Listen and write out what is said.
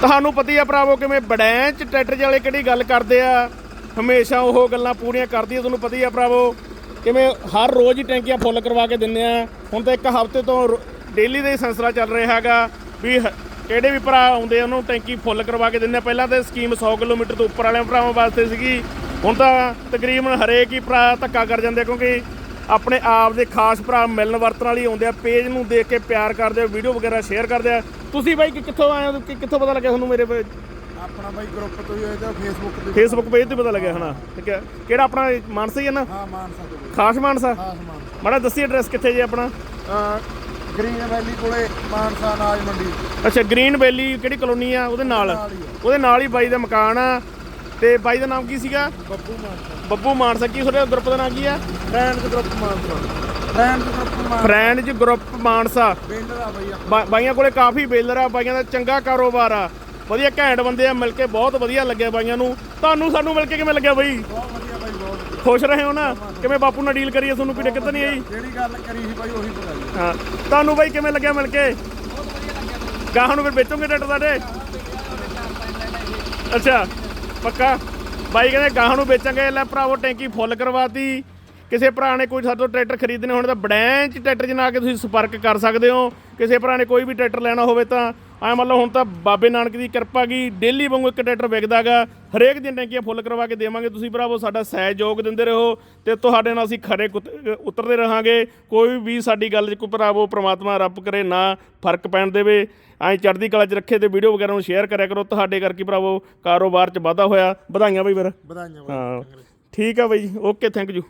ਤੁਹਾਨੂੰ ਪਤਾ ਹੀ ਆ ਭਰਾਵੋ ਕਿਵੇਂ ਬੜੈਂਚ ਟਰੈਕਟਰ ਵਾਲੇ ਕਿਹੜੀ ਗੱਲ ਕਰਦੇ ਆ? ਹਮੇਸ਼ਾ ਉਹ ਗੱਲਾਂ ਪੂਰੀਆਂ ਕਰਦੀ ਆ, ਤੁਹਾਨੂੰ ਪਤਾ ਹੀ ਆ ਭਰਾਵੋ। ਕਿਵੇਂ ਹਰ ਰੋਜ਼ ਹੀ ਟੈਂਕੀਆਂ ਫੁੱਲ ਕਰਵਾ ਕੇ ਦਿੰਦੇ ਆ। ਹੁਣ ਤਾਂ ਇੱਕ ਹਫ਼ਤੇ ਤੋਂ ਡੇਲੀ ਦਾ ਹੀ ਸਿਲਸਿਲਾ ਚੱਲ ਰਿਹਾ ਹੈਗਾ ਵੀ ਹ- ਕਿਹੜੇ ਵੀ ਭਰਾ ਆਉਂਦੇ ਆ, ਉਹਨੂੰ ਟੈਂਕੀ ਫੁੱਲ ਕਰਵਾ ਕੇ ਦਿੰਦੇ ਆ। ਪਹਿਲਾਂ ਤਾਂ ਸਕੀਮ 100 ਕਿਲੋਮੀਟਰ ਤੋਂ ਉੱਪਰ ਵਾਲਿਆਂ ਭਰਾਵਾਂ ਵਾਸਤੇ ਸੀਗੀ। ਹੁਣ ਤਾਂ ਤਕਰੀਬਨ ਹਰੇਕ ਹੀ ਭਰਾ ਧੱਕਾ ਕਰ ਜਾਂਦੇ ਕਿਉਂਕਿ ਆਪਣੇ ਆਪ ਦੇ ਖਾਸ ਭਰਾ ਮਿਲਣ ਵਰਤਣ ਵਾਲੀ ਆਉਂਦੇ ਆ ਪੇਜ ਨੂੰ ਦੇਖ ਕੇ ਪਿਆਰ ਕਰਦੇ ਆ ਵੀਡੀਓ ਵਗੈਰਾ ਸ਼ੇਅਰ ਕਰਦੇ ਆ। ਤੁਸੀਂ ਬਾਈ ਕਿ- ਕਿੱਥੋਂ ਆਏ ਹੋ ਕਿ- ਕਿੱਥੋਂ ਪਤਾ ਲੱਗਿਆ ਤੁਹਾਨੂੰ ਮੇਰੇ ਆਪਣਾ ਬਾਈ ਗਰੁੱਪ ਤੋਂ ਹੀ ਇਹਦਾ ਫੇਸਬੁੱਕ ਤੇ। ਫੇਸਬੁੱਕ ਪੇਜ ਤੇ ਪਤਾ ਲੱਗਿਆ ਹਨਾ? ਠੀਕ ਹੈ। ਕਿਹੜਾ ਆਪਣਾ ਮਾਨਸਾ ਹੀ ਹੈ ਨਾ? ਹਾਂ ਮਾਨਸਾ ਤੋਂ। ਬਾਈ ਖਾਸ ਮਾਨਸਾ? ਖਾਸ ਮਾਨਸਾ। ਮਾੜਾ ਦੱਸੀ ਐਡਰੈਸ ਕਿੱਥੇ ਜੀ ਆਪਣਾ? ਗ੍ਰੀਨ ਵੈਲੀ ਕੋਲੇ ਮਾਨਸਾ ਅਨਾਜ ਮੰਡੀ। ਅੱਛਾ ਗ੍ਰੀਨ ਵੈਲੀ ਕਿਹੜੀ ਕਲੋਨੀ ਆ? ਉਹਦੇ ਨਾਲ? ਨਾਲ ਹੀ ਆ। ਉਹਦੇ ਨਾਲ ਹੀ ਬਾਈ ਦਾ ਮਕਾਨ ਆ। ਤੇ ਬਾਈ ਦਾ ਨਾਮ ਕੀ ਸੀਗਾ? ਬੱਬੂ ਮਾਨਸਾ। ਬੱਬੂ ਮਾਨਸਾ ਕੀ ਤੁਹਾਡੇ ਗਰੁੱਪ ਦਾ ਨਾਮ ਕੀ ਆ? Friend group Mansa. Friend group Mansa. Friends group Mansa. Baler ਆ ਬਾਈ ਬਾਈਆਂ ਕੋਲੇ ਕਾਫੀ ਬੇਲਰ ਆ ਬਾਈਆਂ ਦਾ ਚੰਗਾ ਕਾਰੋਬਾਰ ਆ। ਵਧੀਆ ਘੈਂਟ ਬੰਦੇ ਆ ਮਿਲ ਕੇ ਬਹੁਤ ਵਧੀਆ ਲੱਗਿਆ ਬਾਈਆਂ ਨੂੰ। ਤੁਹਾਨੂੰ ਸਾਨੂੰ ਮਿਲ ਕੇ ਕਿਵੇਂ ਲੱਗਿਆ ਬਾਈ? ਬਹੁਤ ਵਧੀਆ ਬਾਈ ਬਹੁਤ। ਖੁਸ਼ ਰਹੇ ਹੋ ਨਾ? ਕਿਵੇਂ ਬਾਪੂ ਨਾਲ ਡੀਲ ਕਰੀਏ ਤੁਹਾਨੂੰ ਕੋਈ ਦਿੱਕਤ ਨਹੀਂ ਆਈ? ਜਿਹੜੀ ਗੱਲ ਕਰੀ ਸੀ ਬਾਈ ਉਹੀ ਜੀ। ਹਾਂ। ਤੁਹਾਨੂੰ ਬਾਈ ਕਿਵੇਂ ਲੱਗਿਆ ਮਿਲ ਕੇ? ਗਾਹਾਂ ਨੂੰ ਫਿਰ ਵੇਚੋਗੇ ਟਰੈਕਟਰ ਸਾਡੇ? ਅੱਛਾ। ਪੱਕਾ। ਬਾਈ ਕਹਿੰਦੇ ਗਾਹਾਂ ਨੂੰ ਵੇਚਾਂਗੇ। ਲੈ ਭਰਾਵੋ ਟੈਂਕੀ ਫੁੱਲ ਕਰਵਾਤੀ ਕਿਸੇ ਭਰਾ ਨੇ ਕੋਈ ਸਾਡੇ ਤੋਂ ਟਰੈਕਟਰ ਖਰੀਦਣੇ ਹੋਣ ਤਾਂ ਬੜੈਂਚ ਟਰੈਕਟਰ ਜਨਾ ਆ ਕੇ ਤੁਸੀਂ ਸੰਪਰਕ ਕਰ ਸਕਦੇ ਹੋ। ਕਿਸੇ ਭਰਾ ਨੇ ਕੋਈ ਵੀ ਟਰੈਕਟਰ ਲੈਣਾ ਹੋਵੇ ਤਾਂ ਐ ਮੰਨ ਲਓ ਹੁਣ ਤਾਂ ਬਾਬੇ ਨਾਨਕ ਦੀ ਕਿਰਪਾ ਕੀ ਡੇਲੀ ਵਾਂਗੂ ਇੱਕ ਟਰੈਕਟਰ ਵਿਕਦਾਗਾ ਹਰੇਕ ਦਿਨ ਟੈਂਕੀਆਂ ਫੁੱਲ ਕਰਵਾ ਕੇ ਦੇਵਾਂਗੇ। ਤੁਸੀਂ ਭਰਾਵੋ ਸਾਡਾ ਸਹਿਯੋਗ ਦਿੰਦੇ ਰਹੋ ਤੇ ਤੁਹਾਡੇ ਨਾਲ ਅਸੀਂ ਖਰੇ ਉਤਰਦੇ ਰਹਾਂਗੇ। ਕੋਈ ਵੀ ਸਾਡੀ ਗੱਲ 'ਚ ਕੋਈ ਭਰਾਵੋ ਪ੍ਰਮਾਤਮਾ ਰੱਬ ਕਰੇ ਨਾ ਫ਼ਰਕ ਪੈਣ ਦੇਵੇ। ਐਂ ਚੜ੍ਹਦੀ ਕਲਾ 'ਚ ਰੱਖੇ ਤੇ ਵੀਡੀਓ ਵਗੈਰਾ ਨੂੰ ਸ਼ੇਅਰ ਕਰਿਆ ਕਰੋ। ਤੁਹਾਡੇ ਕਰਕੇ ਭਰਾਵੋ ਕਾਰੋਬਾਰ 'ਚ ਵਾਧਾ ਹੋਇਆ। ਵਧਾਈਆਂ ਬਈ ਫਿਰ। ਵਧਾਈਆਂ ਹਾਂ। ਠੀਕ ਆ ਬਈ। Okay thank you